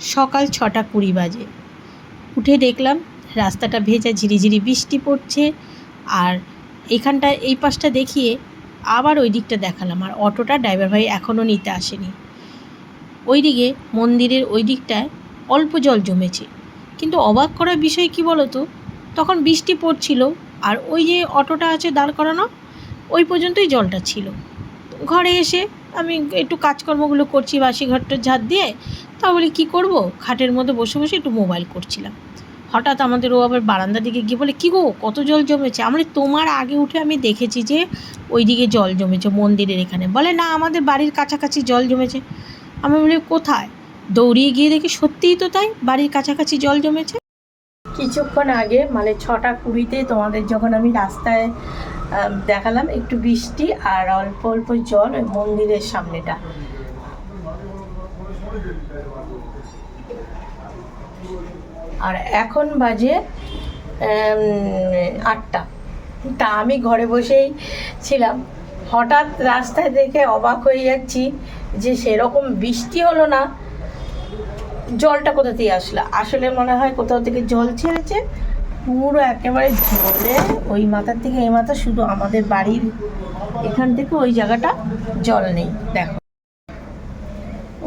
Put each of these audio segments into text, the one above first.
সকাল ছটা কুড়ি বাজে। উঠে দেখলাম রাস্তাটা ভেজা ঝিরিঝিরি বৃষ্টি পড়ছে আর এখানটা এই পাশটা দেখিয়ে আবার ওই দিকটা দেখালাম আর অটোটা ড্রাইভার ভাই এখনও নিতে আসেনি। ওই দিকে মন্দিরের ওই দিকটায় অল্প জল জমেছে। কিন্তু অবাক করার বিষয় কি বলো তো তখন বৃষ্টি পড়ছিল আর ওই যে অটোটা আছে দাঁড় করানো, ওই পর্যন্তই জলটা ছিল। ঘরে এসে আমি একটু কাজকর্মগুলো করছি বাসি ঘরটা ঝাড় দিয়ে তা বলি, কী করব? খাটের মধ্যে বসে বসে একটু মোবাইল করছিলাম। হঠাৎ আমাদের ও আবার বারান্দার দিকে গিয়ে বলে, কী গো, কত জল জমেছে? আমরা তোমার আগে উঠে আমি দেখেছি যে ওইদিকে জল জমেছে, মন্দিরের এখানে। বলে, না, আমাদের বাড়ির কাছাকাছি জল জমেছে। আমি বলি, কোথায়? দৌড়িয়ে গিয়ে দেখি, সত্যিই তো তাই, বাড়ির কাছাকাছি জল জমেছে? কিছুক্ষণ আগে মানে ছটা কুড়িতে তোমাদের যখন আমি রাস্তায় দেখালাম, একটু বৃষ্টি আর অল্প অল্প জল ওই মন্দিরের সামনেটা। আর এখন বাজে আটটা। তা আমি ঘরে বসেই ছিলাম। হঠাৎ রাস্তায় দেখে অবাক হয়ে যাচ্ছি যে সেরকম বৃষ্টি হলো না। জলটা কোথা থেকে আসলো? আসলে মনে হয় কোথাও থেকে জল ছেড়েছে। পুরো একেবারে জলে ওই মাথার থেকে এই মাথা শুধু আমাদের বাড়ির এখান থেকে ওই জায়গাটা জল নেই। দেখো।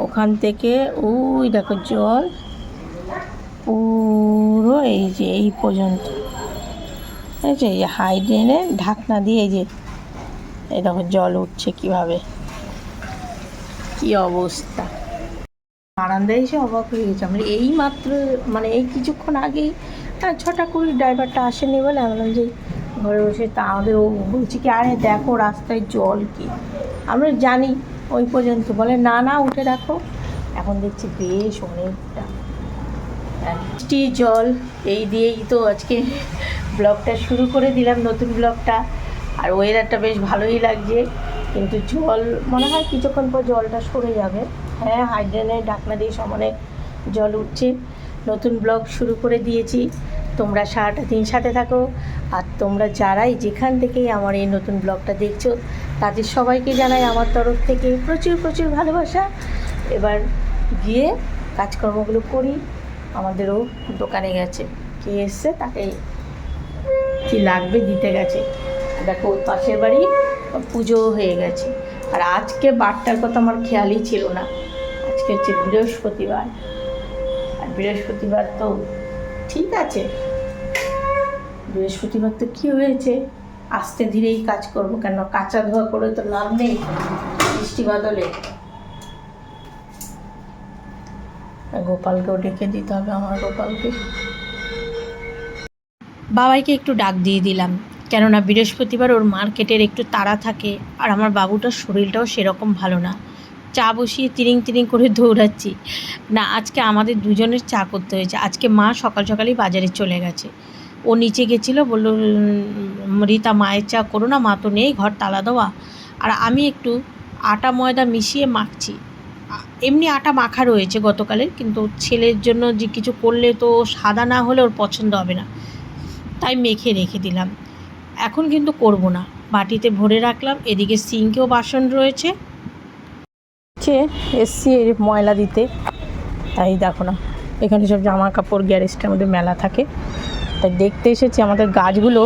ওখান থেকে, ওই দেখো জল। পুরো এই যে, এই পর্যন্ত। এই যে হাইড্রেনে ঢাকনা দিয়ে এই যে এই জল উঠছে কীভাবে? কি অবস্থা? বারান্দায় এসে অবাক হয়ে গেছে। আমরা এই মাত্র মানে এই কিছুক্ষণ আগেই ছটা কুড়ি ড্রাইভারটা আসেনি বলে আমি বললাম যে, ঘরে বসে তা আমাদের ও বলছি কি, আরে দেখো রাস্তায় জল কি? আমরা জানি, ওই পর্যন্ত। বলে, না না, উঠে দেখো। এখন দেখছি বেশ অনেকটা। বৃষ্টি জল, এই দিয়েই তো আজকে ব্লগটা শুরু করে দিলাম, নতুন ব্লগটা। আর ওয়েদারটা বেশ ভালোই লাগছে, কিন্তু জল, মনে হয় কিছুক্ষণ পর জলটা সরে যাবে। হ্যাঁ হাইড্রেনের ঢাকনা দিয়ে সমানে জল উঠছে। নতুন ব্লগ শুরু করে দিয়েছি। তোমরা সারাটা দিন সাথে থাকো। আর তোমরা যারাই যেখান থেকেই আমার এই নতুন ব্লগটা দেখছ, তাদের সবাইকে জানাই আমার তরফ থেকে প্রচুর প্রচুর ভালোবাসা। এবার গিয়ে কাজকর্মগুলো করি। আমাদেরও দোকানে গেছে। কে এসছে, তাকে কি লাগবে দিতে গেছে। দেখো, পাশের বাড়ি পুজো হয়ে গেছে। আর আজকে বারটার কথা আমার খেয়ালই ছিল না। আজকে হচ্ছে বৃহস্পতিবার। আর বৃহস্পতিবার তো ঠিক আছে। বৃহস্পতিবার তো কী হয়েছে? আস্তে ধীরেই কাজ করব কেন? কাঁচা ধোয়া করে তো লাভ নেই। বৃষ্টি বাদলে। গোপালকেও ডেকে দিতে হবে আমার গোপালকে। বাবাইকে একটু ডাক দিয়ে দিলাম, কেননা বৃহস্পতিবার ওর মার্কেটের একটু তাড়া থাকে আর আমার বাবুটার শরীরটাও সেরকম ভালো না। চা বসিয়ে তিরিং তিরিং করে দৌড়াচ্ছি। না, আজকে আমাদের দুজনের চা করতে হয়েছে। আজকে মা সকাল সকালই বাজারে চলে গেছে। ও নিচে গেছিল, বলল রীতা মায়ের চা করো না, মা তো নেই, ঘর তালা দেওয়া। আর আমি একটু আটা ময়দা মিশিয়ে মাখছি। এমনি আটা মাখা রয়েছে গতকালের, কিন্তু ছেলের জন্য যে কিছু করলে তো সাদা না হলে ওর পছন্দ হবে না। তাই মেখে রেখে দিলাম। এখন কিন্তু করব না। বাটিতে ভরে রাখলাম, এদিকে সিঙ্কেও বাসন রয়েছে। এসছি এর ময়লা দিতে। তাই দেখো না, এখানে সব জামা কাপড় গ্যারেজটার মধ্যে মেলা থাকে। তাই দেখতে এসেছি আমাদের গাছগুলো।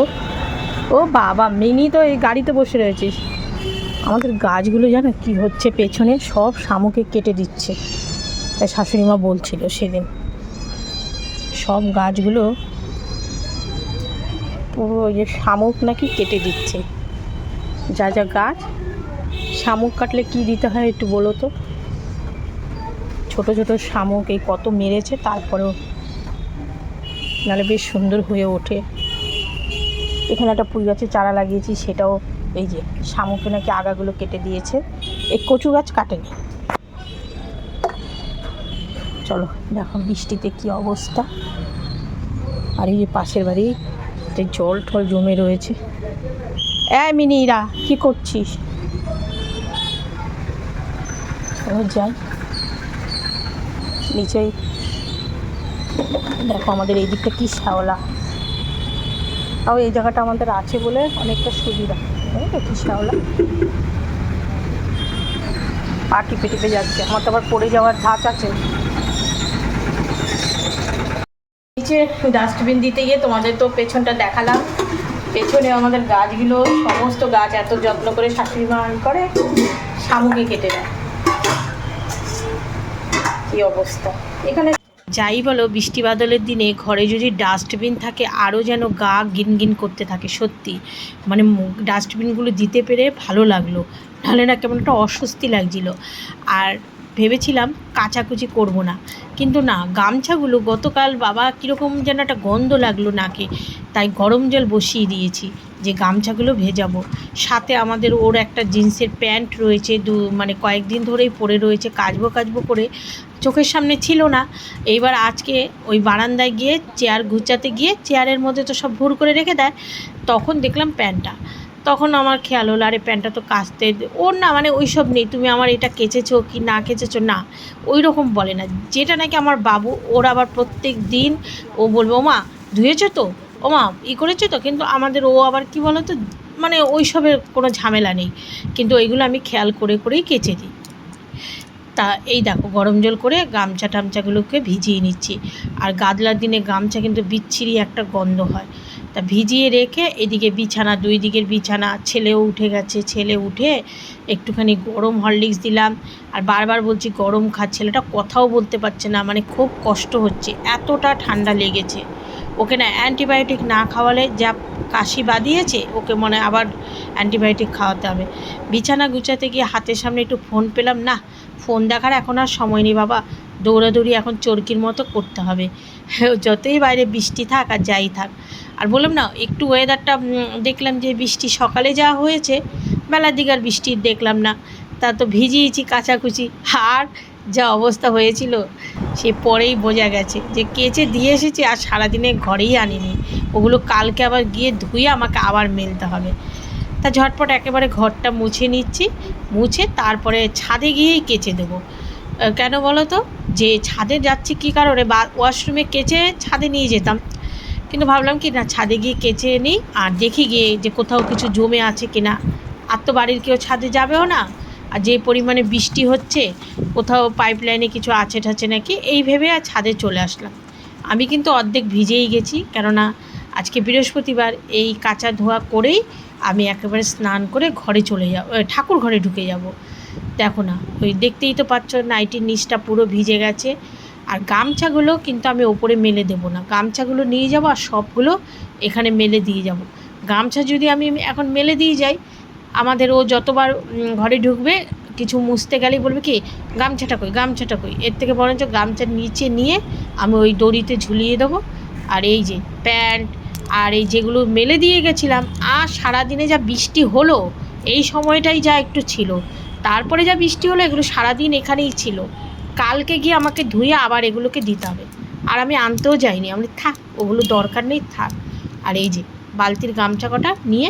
ও বাবা, মিনি তো এই গাড়িতে বসে রয়েছিস। আমাদের গাছগুলো জানো কি হচ্ছে পেছনে, সব শামুকে কেটে দিচ্ছে। তাই শাশুড়ি মা বলছিল সেদিন। সব গাছগুলো পুরো ওই যে শামুক নাকি কেটে দিচ্ছে। যা যা গাছ, শামুক কাটলে কি দিতে হয় একটু বলো তো? ছোট ছোট শামুক এই কত মেরেছে, তারপরেও নাহলে বেশ সুন্দর হয়ে ওঠে। এখানে একটা পুঁই গাছের চারা লাগিয়েছি, সেটাও এই যে, শামুকে নাকি আগাগুলো কেটে দিয়েছে। এই কচু গাছ কাটেনি চলো, দেখো বৃষ্টিতে কি অবস্থা। আর এই যে পাশের বাড়ি জল টল জমে রয়েছে। এ মিনিরা, কি করছিস? যাই। নিচেই দেখো আমাদের এই দিকটা কি শ্যাওলা। তাও এই জায়গাটা আমাদের আছে বলে অনেকটা সুবিধা। যাচ্ছে, আমার তো আবার পড়ে যাওয়ার ধাঁচ আছে। নিচে ডাস্টবিন দিতে গিয়ে তোমাদের তো পেছনটা দেখালাম। পেছনে আমাদের গাছগুলো, সমস্ত গাছ এত যত্ন করে শাশুড়ি মা করে, শামুকে কেটে দেয়। কি অবস্থা? এখানে যাই বলো, বৃষ্টি বাদলের দিনে ঘরে যদি ডাস্টবিন থাকে আরও যেন গা গিনগিন করতে থাকে, সত্যি। মানে ডাস্টবিনগুলো দিতে পেরে ভালো লাগল। নাহলে না কেমন একটা অস্বস্তি লাগছিল। আর ভেবেছিলাম কাচাকুচি করব না। কিন্তু না, গামছাগুলো গতকাল বাবা কীরকম যেন একটা গন্ধ লাগল নাকে। তাই গরম জল বসিয়ে দিয়েছি যে গামছাগুলো ভেজাবো। সাথে আমাদের ওর একটা জিন্সের প্যান্ট রয়েছে, দু মানে কয়েকদিন ধরেই পরে রয়েছে। কাচবো কাচবো করে চোখের সামনে ছিল না। এইবার আজকে ওই বারান্দায় গিয়ে চেয়ার গুচাতে গিয়ে চেয়ারের মধ্যে তো সব ভুর করে রেখে দেয়, তখন দেখলাম প্যান্টটা। তখন আমার খেয়াল হলো, আরে প্যান্টটা তো কাচতে ওর না মানে ওই সব নেই, তুমি আমার এটা কেচেছো কি না কেচেছো? না ওই রকম বলে না। যেটা নাকি আমার বাবু, ওর আবার প্রত্যেক দিন ও বলবে ও মা ধুয়েছো তো? ও মা ই করেছ তো? কিন্তু আমাদের ও আবার কি বলো তো মানে ওই সবের কোনো ঝামেলা নেই। কিন্তু ওইগুলো আমি খেয়াল করে করেই কেচে দিই। তা এই দেখো, গরম জল করে গামছা টামছাগুলোকে ভিজিয়ে নিচ্ছি। আর গাদলার দিনে গামছা কিন্তু বিচ্ছিরি একটা গন্ধ হয়। তা ভিজিয়ে রেখে এদিকে বিছানা, দুই দিকের বিছানা, ছেলেও উঠে গেছে, ছেলে উঠে একটুখানি গরম হরলিক্স দিলাম। আর বারবার বলছি, গরম খা, ছেলেটা কথাও বলতে পারছে না মানে খুব কষ্ট হচ্ছে, এতটা ঠান্ডা লেগেছে। ওকে না অ্যান্টিবায়োটিক না খাওয়ালে যা কাশি বাদিয়েছে ওকে মনে আবার অ্যান্টিবায়োটিক খাওয়াতে হবে। বিছানা গুছাতে গিয়ে হাতের সামনে একটু ফোন পেলাম, না, ফোন দেখার এখন আর সময় নেই বাবা, দৌড়াদৌড়ি এখন চরকির মতো করতে হবে। যতই বাইরে বৃষ্টি থাক আর যাই থাক। আর বললাম, না, একটু ওয়েদারটা দেখলাম যে বৃষ্টি সকালে যা হয়েছে, বেলার দিকে আর বৃষ্টি দেখলাম না। তা তো ভিজিয়েছি কাচাকুচি। আর যা অবস্থা হয়েছিল, সে পরেই বোঝা গেছে যে কেচে দিয়ে এসেছি আর সারাদিনে ঘরেই আনিনি। ওগুলো কালকে আবার গিয়ে ধুয়ে আমাকে আবার মেলতে হবে। তা ঝটপট একেবারে ঘরটা মুছে নিচ্ছি, মুছে তারপরে ছাদে গিয়েই কেচে দেবো। কেন বলো তো? যে ছাদে যাচ্ছি কী কারণে? বা, ওয়াশরুমে কেচে ছাদে নিয়ে যেতাম। কিন্তু ভাবলাম কি, না, ছাদে গিয়ে কেচে নিই আর দেখি গিয়ে যে কোথাও কিছু জমে আছে কি না আর তো বাড়ির কেউ ছাদে যাবেও না। আর যে পরিমাণে বৃষ্টি হচ্ছে, কোথাও পাইপ লাইনে কিছু আছে ঠাছে নাকি, এই ভেবে আর ছাদে চলে আসলাম। আমি কিন্তু অর্ধেক ভিজেই গেছি, কেননা আজকে বৃহস্পতিবার এই কাঁচা ধোয়া করেই আমি একেবারে স্নান করে ঘরে চলে যাব ঠাকুর ঘরে ঢুকে যাব। দেখো না, ওই দেখতেই তো পাচ্ছ নাইটির নিচটা পুরো ভিজে গেছে। আর গামছাগুলো কিন্তু আমি ওপরে মেলে দেবো না। গামছাগুলো নিয়ে যাব আর সবগুলো এখানে মেলে দিয়ে যাব। গামছা যদি আমি এখন মেলে দিয়ে যাই আমাদের ও যতবার ঘরে ঢুকবে, কিছু মুছতে গেলেই বলবে কি, গামছাটা কই গামছাটা কই? এর থেকে বরঞ্চ গামছার নিচে নিয়ে আমি ওই দড়িতে ঝুলিয়ে দেবো। আর এই যে প্যান্ট, আর এই যেগুলো মেলে দিয়ে গেছিলাম, আর সারাদিনে যা বৃষ্টি হলো, এই সময়টাই যা একটু ছিল। তারপরে যা বৃষ্টি হলো, এগুলো সারাদিন এখানেই ছিল। কালকে গিয়ে আমাকে ধুয়ে আবার এগুলোকে দিতে হবে। আর আমি আনতেও যাইনি। আমি থাক, ওগুলো দরকার নেই, থাক। আর এই যে বালতির গামছা কটা নিয়ে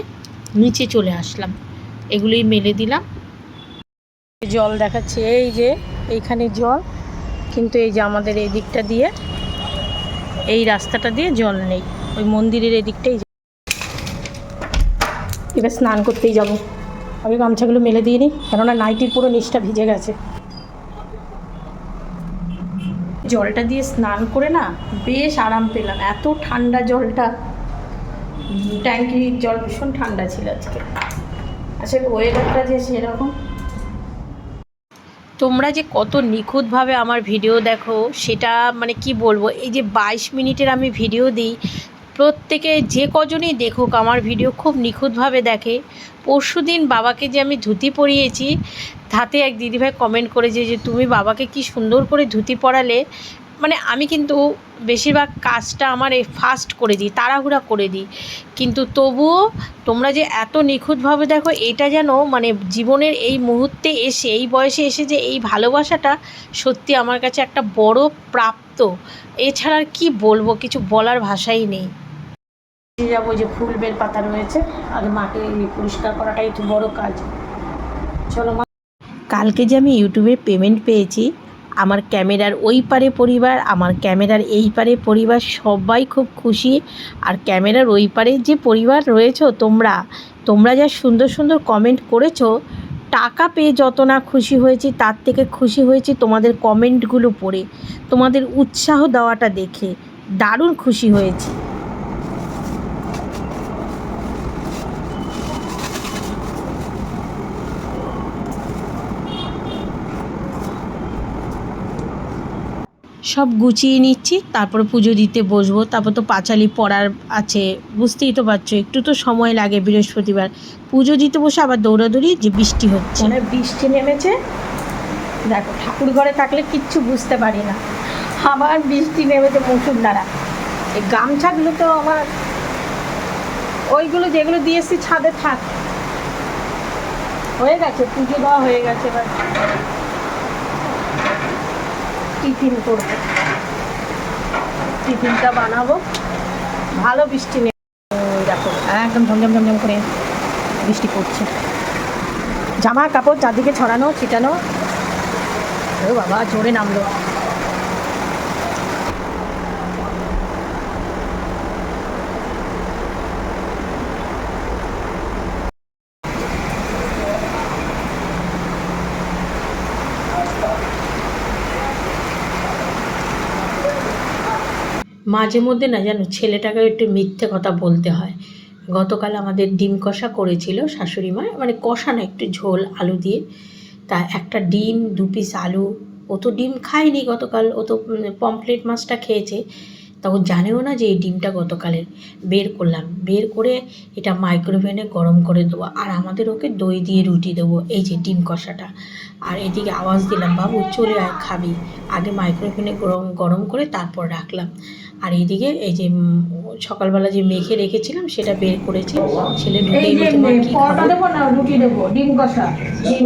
নিচে চলে আসলাম। এগুলোই মেলে দিলাম। জল দেখাচ্ছে, এই যে এইখানে জল, কিন্তু এই যে আমাদের এই দিকটা দিয়ে, এই রাস্তাটা দিয়ে জল নেই। ওই মন্দিরের এদিকটাই। এবার স্নান করতেই যাব। আগে গামছাগুলো মেলে দিয়ে নিই কেননা নাইটির পুরো নিচটা ভিজে গেছে। জলটা দিয়ে স্নান করে না বেশ আরাম পেলাম। এত ঠান্ডা জলটা, ট্যাঙ্কির জল ভীষণ ঠান্ডা ছিল আজকে। সেরকম তোমরা যে কত নিখুঁতভাবে আমার ভিডিও দেখো, সেটা মানে কি বলব? এই যে বাইশ মিনিটের আমি ভিডিও দিই, প্রত্যেকে যে কজনই দেখুক, আমার ভিডিও খুব নিখুঁতভাবে দেখে। পরশু দিন বাবাকে যে আমি ধুতি পরিয়েছি, তাতে এক দিদিভাই কমেন্ট করেছে যে, তুমি বাবাকে কি সুন্দর করে ধুতি পরালে? মানে আমি কিন্তু বেশিরভাগ কাজটা আমার এই ফাস্ট করে দিই তাড়াহুড়া করে দিই। কিন্তু তবুও তোমরা যে এত নিখুঁতভাবে দেখো এটা যেন মানে জীবনের এই মুহূর্তে এসে এই বয়সে এসে যে এই ভালোবাসাটা সত্যি আমার কাছে একটা বড় প্রাপ্ত। এছাড়া আর কি বলব কিছু বলার ভাষাই নেই। যাব যে ফুল বেল পাতা রয়েছে আগে মাকে পরিষ্কার করাটাই একটু বড় কাজ। চলো মা। কালকে যে আমি ইউটিউবে পেমেন্ট পেয়েছি আমার ক্যামেরার ওই পারে পরিবার, আমার ক্যামেরার এই পারে পরিবার, সবাই খুব খুশি। আর ক্যামেরার ওই পারে যে পরিবার রয়েছে তোমরা তোমরা যা সুন্দর সুন্দর কমেন্ট করেছ, টাকা পেয়ে যত না খুশি হয়েছি, তার থেকে খুশি হয়েছি তোমাদের কমেন্টগুলো পড়ে। তোমাদের উৎসাহ দেওয়াটা দেখে দারুণ খুশি হয়েছি। সব গুছিয়ে নিচ্ছি, তারপরে পুজো দিতে বসবো। তারপর তো পাঁচালি পড়ার আছে, বুঝতেই তো পারছ, একটু তো সময় লাগে বৃহস্পতিবার। পুজো দিতে বসে আবার দৌড়াদৌড়ি যে বৃষ্টি হচ্ছে। মানে বৃষ্টি নেমেছে। দেখো, ঠাকুর ঘরে থাকলে কিচ্ছু বুঝতে পারি না। আবার বৃষ্টি নেমেছে মুসুর দ্বারা এই গামছাগুলো তো আমার, ওইগুলো যেগুলো দিয়ে এসছি ছাদে থাক। হয়ে গেছে, পুজো দেওয়া হয়ে গেছে এবার। টিফিন করব। টিফিনটা বানাবো। ভালো বৃষ্টি নেই। দেখো, একদম ঝমঝম ঝমঝম করে বৃষ্টি পড়ছে। জামা কাপড় চারদিকে ছড়ানো, ছিটানো। ও বাবা, জোরে নামলো। মাঝে মধ্যে না জানো ছেলেটাকে একটু মিথ্যে কথা বলতে হয়। গতকাল আমাদের ডিম কষা করেছিল শাশুড়ি মা মানে কষা না, একটু ঝোল, আলু দিয়ে। তা একটা ডিম, দু পিস আলু, ও তো ডিম খায়নি গতকাল, ও তো পমপ্লেট মাছটা খেয়েছে। তা ও জানেও না যে এই ডিমটা গতকালের, বের করলাম। বের করে এটা মাইক্রোওভেনে গরম করে দেবো, আর আমাদের ওকে দই দিয়ে রুটি দেবো, এই যে ডিম কষাটা। আর এদিকে আওয়াজ দিলাম, বাবু চলে আয়, খাবি। আগে মাইক্রোওভেনে গরম গরম করে তারপর রাখলাম। আর এইদিকে এই যে সকালবেলা যে মেখে রেখেছিলাম সেটা বের করেছি। ছেলে ঢুকেই কি খাব? দেবো না রুটি দেবো? ডিম কষা? ডিম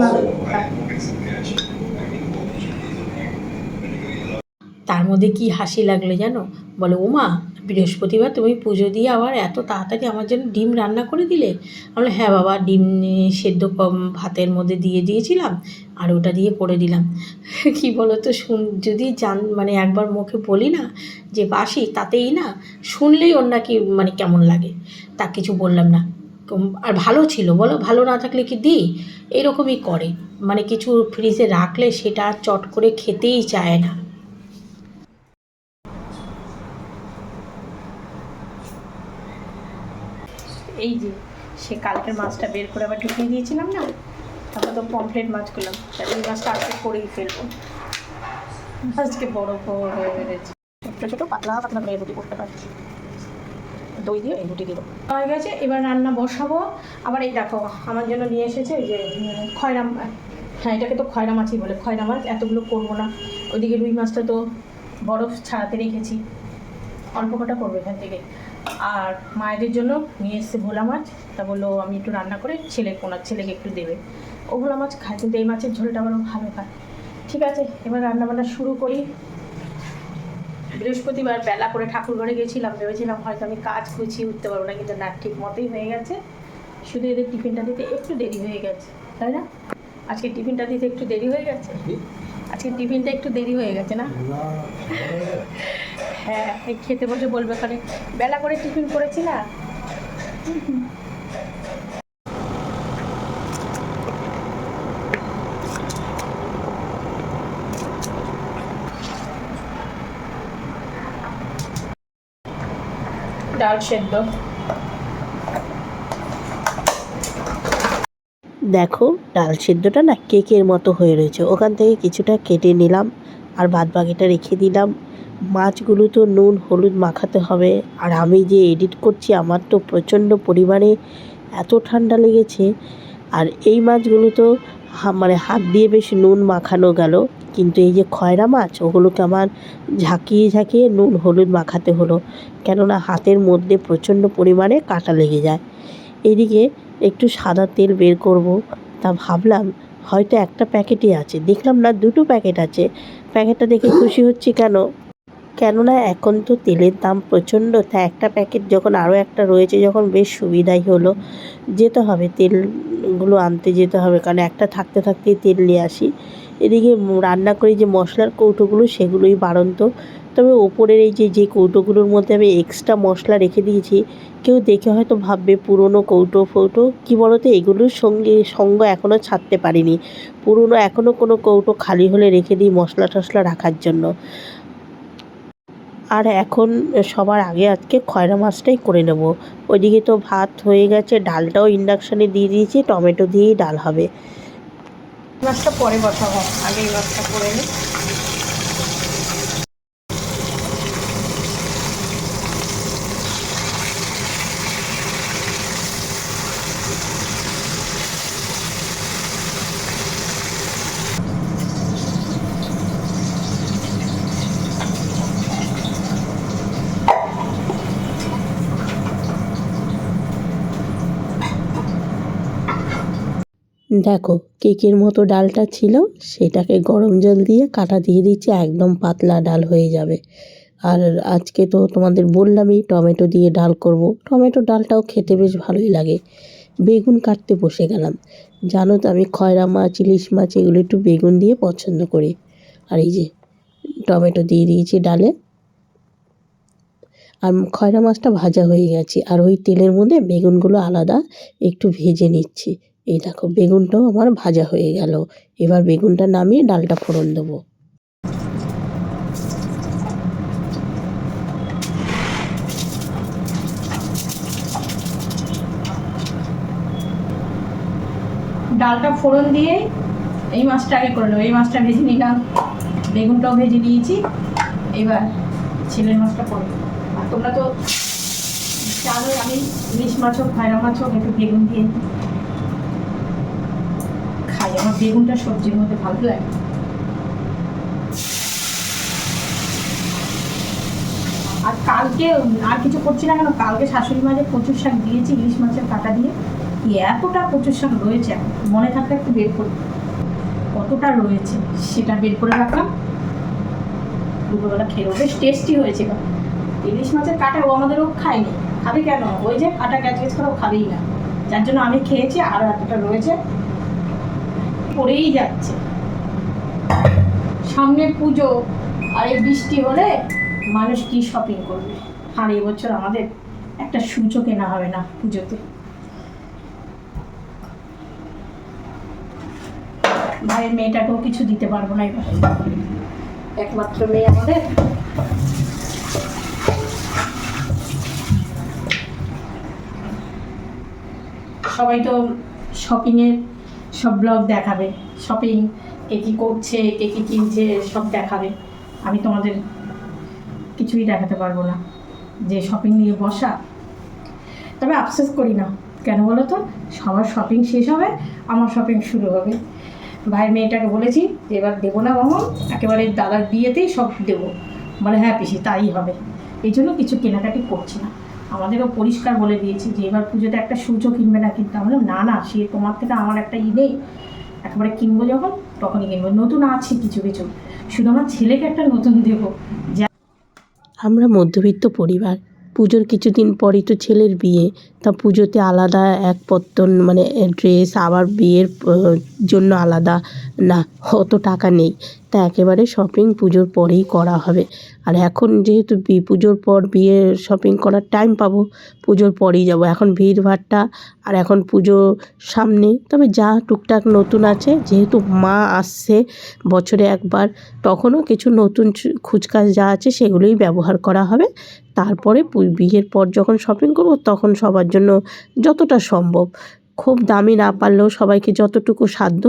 তার মধ্যে কি হাসি লাগল জানো? বলে ওমা বৃহস্পতিবার তুমি পুজো দিয়ে আবার এত তাড়াতাড়ি আমার জন্য ডিম রান্না করে দিলে? আমরা হ্যাঁ বাবা, ডিম সেদ্ধ কম ভাতের মধ্যে দিয়ে দিয়েছিলাম, আর ওটা দিয়ে করে দিলাম। কি বলো তো শুন, যদি জান মানে একবার মুখে বলি না, যে বাসি, তাতেই না শুনলেই ওর নাকি মানে কেমন লাগে, তা কিছু বললাম না। আর ভালো ছিল, বলো, ভালো না থাকলে কি দিই? এরকমই করে মানে কিছু ফ্রিজে রাখলে সেটা চট করে খেতেই চায় না। এই যে সে কালকের মাছটা বের করে আবার ঢুকিয়ে দিয়েছিলাম না তারপর তো পমফ্লেট মাছ করলাম এই মাছটা আজকে করেই ফেলব। আজকে বড় বড় হয়ে বেড়েছে। ছোটো ছোটো পাতলা পাতলা করে রুটি করতে পারছি দই দিয়ে এই রুটি দিল। হয়ে গেছে এবার রান্না বসাবো। আবার এই দেখো আমার জন্য নিয়ে এসেছে যে উম, খয়রা মা- হ্যাঁ এটাকে তো খয়রা মাছই বলে খয়রা মাছ এতগুলো করব না। ওইদিকে রুই মাছটা তো বরফ ছাড়াতে রেখেছি। অল্প কটা করব এখান থেকে। আর মায়েদের জন্য নিয়ে এসছে ভোলা মাছ। তা বলল আমি একটু রান্না করে ছেলে কোনার ছেলেকে একটু দেবে। ও ভোলা মাছ খায় কিন্তু এই মাছের ঝোলটা আবার ও ভালো খায় ঠিক আছে এবার রান্নাবান্না শুরু করি। বৃহস্পতিবার বেলা করে ঠাকুর ঘরে গেছিলাম ভেবেছিলাম হয়তো আমি কাজ গুছিয়ে উঠতে পারব না কিন্তু না ঠিক মতোই হয়ে গেছে। শুধু এদের টিফিনটা দিতে একটু দেরি হয়ে গেছে তাই না? আজকে টিফিনটা দিতে একটু দেরি হয়ে গেছে? আজকে টিফিনটা একটু দেরি হয়ে গেছে না। হ্যাঁ খেতে বসে বলবে কারে বেলা করে টিফিন করেছি না? ডাল সেদ্ধ। দেখো, ডাল সেদ্ধটা না কেকের মতো হয়ে রয়েছে। ওখান থেকে কিছুটা কেটে নিলাম আর বাদ বাকিটা রেখে দিলাম। মাছগুলো তো নুন, হলুদ মাখাতে হবে। আর আমি যে এডিট করছি, আমার তো প্রচণ্ড পরিমাণে এত ঠান্ডা লেগেছে। আর এই মাছগুলো তো মানে হাত দিয়ে বেশ নুন মাখানো গেল। কিন্তু এই যে খয়রা মাছ, ওগুলোকে আমার ঝাঁকিয়ে ঝাঁকিয়ে নুন, হলুদ মাখাতে হলো। কেননা হাতের মধ্যে প্রচণ্ড পরিমাণে কাটা লেগে যায়। এদিকে একটু সাদা তেল বের করব। তা ভাবলাম, হয়তো একটা প্যাকেটই আছে। দেখলাম না, দুটো প্যাকেট আছে। প্যাকেটটা দেখে খুশি হচ্ছি কেন? কেননা এখন তো তেলের দাম প্রচণ্ড, তা একটা প্যাকেট যখন আরও একটা রয়েছে যখন বেশ সুবিধাই হলো। যেতে হবে, তেলগুলো আনতে যেতে হবে, কারণ একটা থাকতে থাকতেই তেল নিয়ে আসি। এদিকে রান্না করি যে মশলার কৌটোগুলো সেগুলোই বাড়ন্ত। তবে ওপরের এই যে যে কৌটোগুলোর মধ্যে আমি এক্সট্রা মশলা রেখে দিয়েছি, কেউ দেখে হয়তো ভাববে পুরনো কৌটো ফৌটো। কী বলতো, এগুলোর সঙ্গে, সঙ্গ এখনও ছাড়তে পারিনি। পুরনো এখনও কোনো কৌটো খালি হলে রেখে দিই মশলা টশলা রাখার জন্য। আর এখন সবার আগে আজকে খয়রা মাছটাই করে নেব। ওইদিকে তো ভাত হয়ে গেছে, ডালটাও ইন্ডাকশানে দিয়ে দিয়েছি, টমেটো দিয়েই ডাল হবে। মাছটা পরে বসাবো, আগে এই মাছটা করে নিই দেখো, কেকের মতো ডালটা ছিল, সেটাকে গরম জল দিয়ে কাটা দিয়ে দিচ্ছি, একদম পাতলা ডাল হয়ে যাবে। আর আজকে তো তোমাদের বললামই, টমেটো দিয়ে ডাল করব। টমেটো ডালটাও খেতে বেশ ভালোই লাগে। বেগুন কাটতে বসে গেলাম। জানো তো, আমি খয়রা মাছ, ইলিশ মাছ, এগুলো একটু বেগুন দিয়ে পছন্দ করি। আর এই যে, টমেটো দিয়ে দিয়েছি ডালে। আর খয়রা মাছটা ভাজা হয়ে গেছে। আর ওই তেলের মধ্যে বেগুনগুলো আলাদা একটু ভেজে নিচ্ছি। এই দেখো, বেগুনটাও আমার ভাজা হয়ে গেল। এবার বেগুনটা নামিয়ে ডালটা ফোড়ন দেবো। ডালটা ফোড়ন দিয়ে এই মাছটা আগে করে নেব। এই মাছটা ভেজে নিলাম। বেগুনটাও ভেজে দিয়েছি এবার ছেলের মাছটা করে আর তোমরা তো জানোই আমি ইলিশ মাছ হোক খয়রা হোক একটু বেগুন দিয়ে আমার বেগুনটা সবজির মধ্যে ভালো লাগে। আর কালকে, আর কিছু করছি না কেন? কালকে শাশুড়ি মাঝে শাক দিয়েছি, ইলিশ মাছের কাটা দিয়ে এতটা শাক রয়েছে মনে থাকলে একটু বের করি। কতটা রয়েছে, সেটা বের করে রাখলাম। দুপুরবেলা খেয়েও বেশ টেস্টি হয়েছে ইলিশ মাছের কাটা ও আমাদেরও খায়নি। খাবে কেন? ওই যে কাটা গ্যাস গ্যাস করে খাবেই না। যার জন্য আমি খেয়েছি আরও এতটা রয়েছে। পড়েই যাচ্ছে। সামনে পুজো আর এই বৃষ্টি হলে মানুষ কি শপিং করবে? আর এবছর আমাদের একটা সূচও কেনা হবে না পুজোতে। ভাইয়ের মেয়েটাকেও কিছু দিতে পারব না এবার। একমাত্র মেয়ে আমাদের। সবাই তো শপিংয়ের সব ব্লগ দেখাবে শপিং কে কী করছে, কে কী কিনছে, সব দেখাবে। আমি তোমাদের কিছুই দেখাতে পারব না, যে শপিং নিয়ে বসা। তবে আফসোস করি না, কেন বলো তো? সবার শপিং শেষ হবে, আমার শপিং শুরু হবে। ভাই মেয়েটাকে বলেছি যে, এবার দেবো না মামন একেবারে দাদার বিয়েতেই সব দেবো। বলে হ্যাঁ পিসি, তাই হবে। এই জন্য কিছু কেনাকাটি করছি না। আমাদেরও পরিষ্কার বলে দিয়েছি যে এবার পুজোতে একটা সূর্য কিনবে না কিন্তু বললাম, না না সে তোমার থেকে আমার একটা ই নেই। একেবারে কিনবো যখন তখনই কিনবো। নতুন আছে কিছু কিছু। শুধু আমার ছেলেকে একটা নতুন দেবো। যা আমরা মধ্যবিত্ত পরিবার। পুজোর কিছুদিন পরই তো ছেলের বিয়ে। তা পুজোতে আলাদা এক পত্তন মানে ড্রেস আবার বিয়ের জন্য আলাদা। না, অত টাকা নেই। তা একেবারে শপিং পুজোর পরেই করা হবে। আর এখন যেহেতু পুজোর পর বিয়ে শপিং করার টাইম পাবো, পুজোর পরেই যাব। এখন ভিড় ভিড়ভাট্টা আর এখন পুজো সামনে। তবে যা টুকটাক নতুন আছে, যেহেতু মা আসছে বছরে একবার, তখনও কিছু নতুন খুচকাচ যা আছে, সেগুলোই ব্যবহার করা হবে। তারপরে বিয়ের পর যখন শপিং করব তখন সবার জন্য যতটা সম্ভব। খুব দামি না পারলেও সবাইকে যতটুকু সাধ্য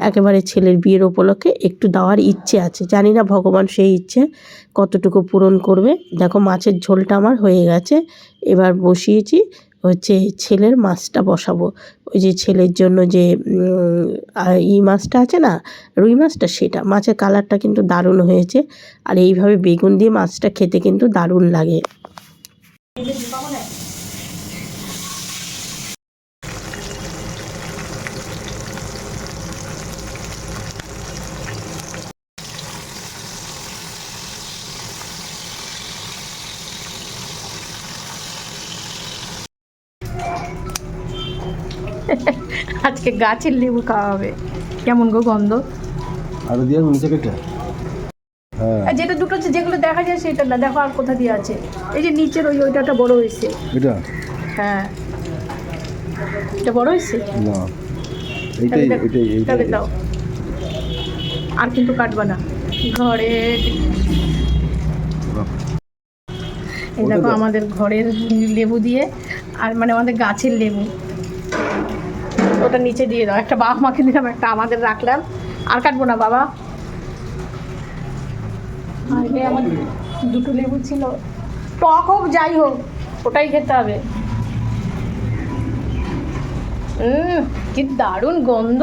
একেবারে ছেলের বিয়ের উপলক্ষে একটু দেওয়ার ইচ্ছে আছে। জানি না ভগবান সেই ইচ্ছে কতটুকু পূরণ করবে। দেখো মাছের ঝোলটা আমার হয়ে গেছে। এবার বসিয়েছি। হচ্ছে ছেলের মাছটা বসাবো। ওই যে ছেলের জন্য যে ই মাছটা আছে না, রুই মাছটা সেটা। মাছের কালারটা কিন্তু দারুণ হয়েছে। আর এইভাবে বেগুন দিয়ে মাছটা খেতে কিন্তু দারুণ লাগে। আজকে গাছের লেবু খাওয়া হবে। কেমন গো গন্ধ? আরও দিয়ে নিচে কেটে হ্যাঁ। যেটা দুটো আছে যেগুলো দেখা যায় সেটা না দেখো আর কোথা দিয়ে আছে। এই যে নিচের ওই ওইটাটা বড় হয়েছে। এটা? হ্যাঁ। এটা বড় হয়েছে? না। এইটাই দাও, এইটাই দাও। আর কিন্তু কাটবা না। ঘরে এই দেখো আমাদের ঘরের লেবু দিয়ে আর মানে আমাদের গাছের লেবু। ওটা নিচে দিয়ে দাও। একটা বাবা মাকে দিলাম, একটা আমাদের রাখলাম। আর কাটবো না, বাবা। দুটো লেবু ছিল। টক হোক, যাই হোক, ওটাই খেতে হবে। কি দারুণ গন্ধ।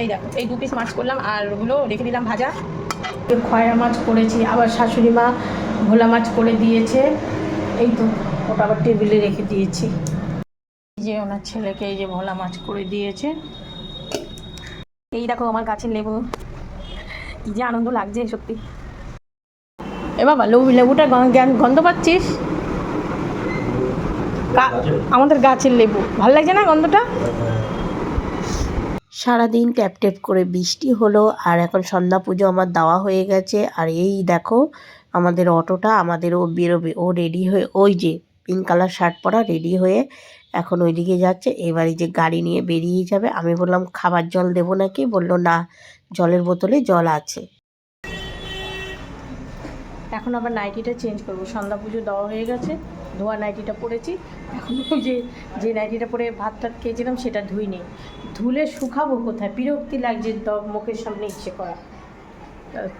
এই দেখো, এই দু পিস মাছ করলাম, আর ওগুলো রেখে দিলাম ভাজা। খয়রা মাছ করেছি, আবার শাশুড়ি মা ভোলা মাছ করে দিয়েছে। এই তো, ওটা আবার টেবিলে রেখে দিয়েছি। যে ওনার ছেলেকে এই যে ভোলা মাছ করে দিয়েছে। এই দেখো আমার গাছের লেবু। কি যে আনন্দ লাগছে সত্যি। এ বাবা, লেবু লেবুটা গন্ধ পাচ্ছিস? আমাদের গাছের লেবু। ভালো লাগছে না গন্ধটা? সারাদিন ট্যাপ ট্যাপ করে বৃষ্টি হলো, আর এখন সন্ধ্যা পুজো আমার দেওয়া হয়ে গেছে। আর এই দেখো, আমাদের অটোটা আমাদের ও বেরোবে। ও রেডি হয়ে ওই যে পিঙ্ক কালার শার্ট পরা রেডি হয়ে এখন ওইদিকে যাচ্ছে, এবারে যে গাড়ি নিয়ে বেরিয়ে যাবে। আমি বললাম, খাবার জল দেবো নাকি? বলল, না, জলের বোতলে জল আছে। এখন আবার নাইটিটা চেঞ্জ করব। সন্ধ্যা পুজো দেওয়া হয়ে গেছে, ধোয়া নাইটিটা পরেছি। এখন ওই যে যে নাইটিটা পরে ভাত টাত খেয়েছিলাম, সেটা ধুই ধুইনি। ধুলে শুকাবো কোথায়? বিরক্তি লাগছে মুখের সামনে ইচ্ছে করা।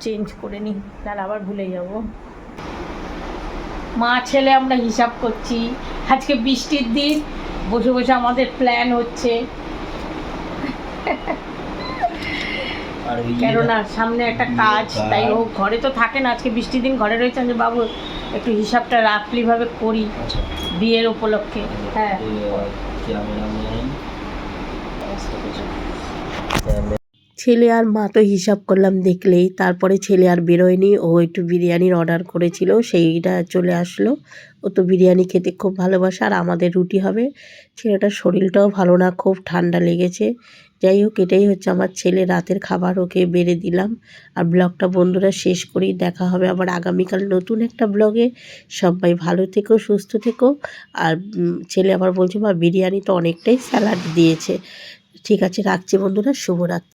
চেঞ্জ করে নিই তাহলে আবার ভুলে যাব। মা, ছেলে, আমরা হিসাব করছি। আজকে বৃষ্টির দিন বসে বসে আমাদের প্ল্যান হচ্ছে। কেননা সামনে একটা কাজ তাই ও ঘরে তো থাকে না আজকে বৃষ্টির দিন ঘরে রয়েছে যে বাবু একটু হিসাবটা রাফলি ভাবে করি বিয়ের উপলক্ষে। হ্যাঁ। ছেলে আর মা তো হিসাব করলাম দেখলেই তারপরে ছেলে আর বেরোয়নি ও একটু বিরিয়ানির অর্ডার করেছিল সেইটা চলে আসলো। ও তো বিরিয়ানি খেতে খুব ভালোবাসে আর আমাদের রুটি হবে। ছেলেটার শরীরটাও ভালো না, খুব ঠান্ডা লেগেছে। যাই হোক, এটাই হচ্ছে আমার ছেলে, রাতের খাবার ওকে বেড়ে দিলাম। আর ব্লগটা বন্ধুরা শেষ করেই দেখা হবে আবার আগামীকাল নতুন একটা ব্লগে। সবাই ভালো থেকো, সুস্থ থেকো। আর ছেলে আবার বলছে, মা, বিরিয়ানি তো অনেকটাই স্যালাড দিয়েছে। ঠিক আছে, রাখছি বন্ধুরা, শুভরাত্রি।